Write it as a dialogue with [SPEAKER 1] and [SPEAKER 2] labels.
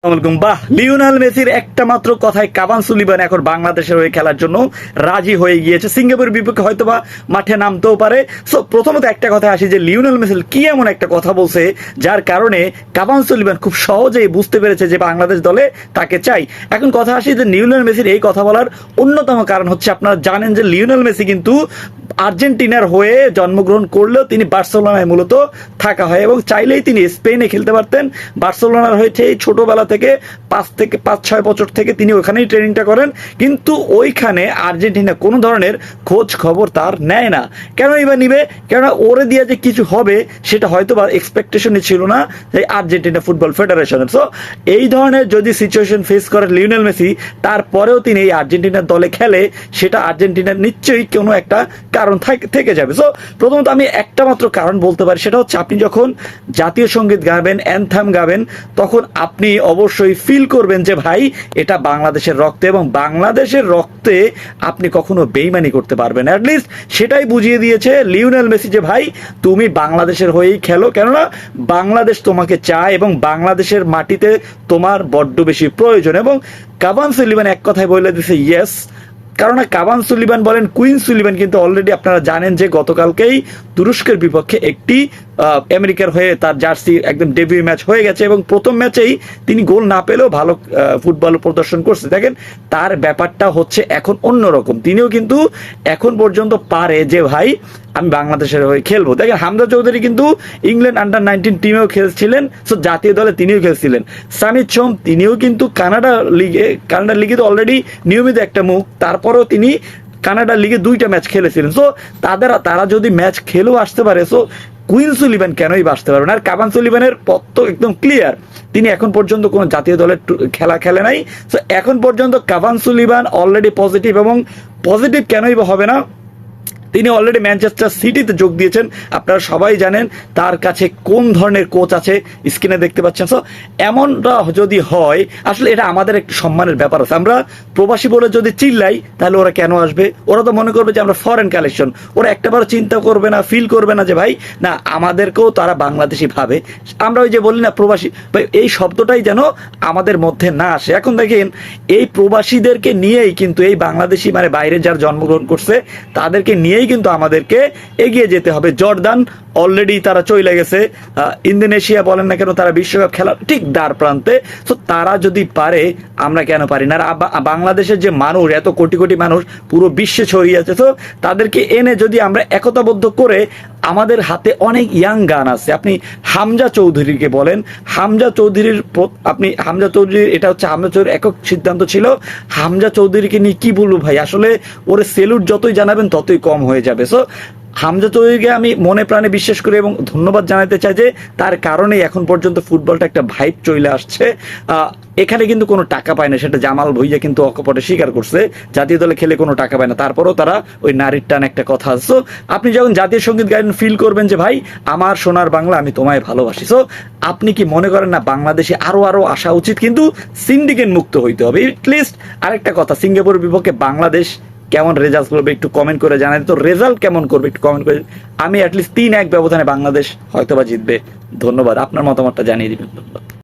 [SPEAKER 1] আসসালামু আলাইকুম। বাহ, লিওনাল মেসির একটা মাত্র কথায় কাবান সুলিবান এখন বাংলাদেশের হয়ে খেলার জন্য রাজি হয়ে গিয়েছে। সিঙ্গাপুরের বিপক্ষে হয়তোবা মাঠে নামতেও পারে। সো প্রথমত একটা কথা আসি যে, লিওনাল মেসি কি এমন একটা কথা বলছে, যার কারণে কাবান সুলিবান খুব সহজেই বুঝতে পেরেছে যে বাংলাদেশ দলে তাকে চাই। এখন কথা আসি যে, লিওনাল মেসির এই কথা বলার অন্যতম কারণ হচ্ছে, আপনারা জানেন যে, লিওনাল মেসি কিন্তু আর্জেন্টিনার হয়ে জন্মগ্রহণ করলেও তিনি বার্সেলোনায় মূলত থাকা হয় এবং চাইলেই তিনি স্পেনে খেলতে পারতেন। বার্সেলোনার হয়েছে এই ছোটবেলা থেকে পাঁচ থেকে পাঁচ, ছয় বছর থেকে তিনি ওখানেই ট্রেনিংটা করেন। কিন্তু ওইখানে আর্জেন্টিনা কোনো ধরনের খোঁজ খবর তার নেয় না। কেন এবার নিবে? কেননা ওরে দিয়ে যে কিছু হবে, সেটা হয়তো বা এক্সপেকটেশনই ছিল না যে আর্জেন্টিনা ফুটবল ফেডারেশনের সো এই ধরনের যদি সিচুয়েশন ফেস করে লিওনেল মেসি, তারপরেও তিনি এই আর্জেন্টিনার দলে খেলে, সেটা আর্জেন্টিনার নিশ্চয়ই কোনো একটা কারণ থেকে যাবে। সো প্রথমত আমি একটা মাত্র কারণ বলতে পারি, সেটা হচ্ছে আপনি যখন জাতীয় সংগীত গাবেন অ্যানথাম গাবেন, তখন আপনি অবশ্যই ফিল করবেন যে ভাই, এটা বাংলাদেশের রক্তে এবং বাংলাদেশের রক্তে আপনি কখনো বেইমানি করতে পারবেন। অ্যাটলিস্ট সেটাই বুঝিয়ে দিয়েছে লিওনেল মেসি যে, ভাই, তুমি বাংলাদেশের হয়েই খেলো, কেননা বাংলাদেশ তোমাকে চায় এবং বাংলাদেশের মাটিতে তোমার বড্ড বেশি প্রয়োজন। এবং কাবান সুলিমান এক কথায় বলে দিছে ইয়েস কারণ কাবান সুলিবান বলেন, কুইন সুলিবান কিন্তু অলরেডি আপনারা জানেন যে গতকালকেই তুরস্কের বিপক্ষে একটি আমেরিকার হয়ে তার জার্সি একদম ডেবিউ ম্যাচ হয়ে গেছে এবং প্রথম ম্যাচেই তিনি গোল না পেলেও ভালো ফুটবল প্রদর্শন করছে। দেখেন, তার ব্যাপারটা হচ্ছে এখন অন্যরকম। তিনিও কিন্তু এখন পর্যন্ত পারে যে, ভাই, আমি বাংলাদেশের হয়ে খেলব। দেখেন, হামজা চৌধুরী কিন্তু ইংল্যান্ড আন্ডার নাইনটিন টিমেও খেলছিলেন সো জাতীয় দলে তিনিও খেলছিলেন। সামিত সোম, তিনিও কিন্তু কানাডা লিগে কানাডা লিগে তো অলরেডি নিয়মিত একটা মুখ। তারপরেও তিনি কানাডা লিগে দুইটা ম্যাচ খেলেছিলেন। সো তাদের, তারা যদি ম্যাচ খেলেও আসতে পারে সো কুইন সুলিভান কেনই বাঁচতে পারবে না? আর কাবান সুলিভানের পথ একদম ক্লিয়ার তিনি এখন পর্যন্ত কোনো জাতীয় দলের খেলা খেলে নাই। সো এখন পর্যন্ত কাবান সুলিভান অলরেডি পজিটিভ এবং পজিটিভ কেনই হবে না? তিনি অলরেডি ম্যানচেস্টার সিটিতে যোগ দিয়েছেন। আপনারা সবাই জানেন তার কাছে কোন ধরনের কোচ আছে স্ক্রিনে দেখতে পাচ্ছেন। সো এমনটা যদি হয়, আসলে এটা আমাদের একটু সম্মানের ব্যাপার আছে। আমরা প্রবাসী বলে যদি চিল্লাই, তাহলে ওরা কেন আসবে? ওরা তো মনে করবে যে আমরা ফরেন কালেকশন ওরা একটাবারও চিন্তা করবে না ফিল করবে না যে, ভাই, না, আমাদেরকেও তারা বাংলাদেশি ভাবে। আমরা ওই যে বলি না প্রবাসী, ভাই, এই শব্দটাই যেন আমাদের মধ্যে না আসে। এখন দেখেন, এই প্রবাসীদেরকে নিয়েই কিন্তু এই বাংলাদেশি মানে বাইরে যার জন্মগ্রহণ করছে, তাদেরকে নিয়েই কিন্তু আমাদেরকে এগিয়ে যেতে হবে। জর্দান অলরেডি তারা চলে গেছে। ইন্দোনেশিয়া বলেন না কেন, তারা বিশ্বকাপ খেলা ঠিক দ্বার প্রান্তে। তো তারা যদি পারে, আমরা কেন পারি না? বাংলাদেশের যে মানুষ, এত কোটি কোটি মানুষ পুরো বিশ্বে ছড়িয়ে আছে, তো তাদেরকে এনে যদি আমরা একতাবদ্ধ করে আমাদের হাতে অনেক ইয়াং গান আছে। আপনি হামজা চৌধুরীকে বলেন। হামজা চৌধুরীর আপনি হামজা চৌধুরীর, এটা হচ্ছে হামজা চৌধুরীর একক সিদ্ধান্ত ছিল। হামজা চৌধুরীকে নিয়ে কী বলব ভাই? আসলে ওর সেলুট যতই জানাবেন ততই কম হয়ে যাবে। সো হামজা চৌধুরীকে আমি মনে প্রাণে বিশ্বাস করি এবং ধন্যবাদ জানাতে চাই যে তার কারণেই এখন পর্যন্ত ফুটবলটা একটা ভাইব চলে আসছে। এখানে কিন্তু কোনো টাকা পায় না, সেটা জামাল ভুইয়া কিন্তু অকপটে স্বীকার করছে। জাতীয় দলে খেলে কোনো টাকা পায় না, তারপরেও তারা ওই নারীর টান একটা কথা সো আপনি যখন জাতীয় সংগীত গাইবেন ফিল করবেন যে ভাই, আমার সোনার বাংলা আমি তোমায় ভালোবাসি। সো আপনি কি মনে করেন না বাংলাদেশে আরও আরও আসা উচিত? কিন্তু সিন্ডিকেট মুক্ত হইতে হবে। এটলিস্ট আরেকটা কথা, সিঙ্গাপুরের বিপক্ষে বাংলাদেশ কেমন রেজাল্ট করবে একটু কমেন্ট করে জানাই। তো রেজাল্ট কেমন করবে একটু কমেন্ট করে আমি অ্যাটলিস্ট তিন এক ব্যবধানে বাংলাদেশ হয়তোবা জিতবে। ধন্যবাদ, আপনার মতামতটা জানিয়ে দিবেন। ধন্যবাদ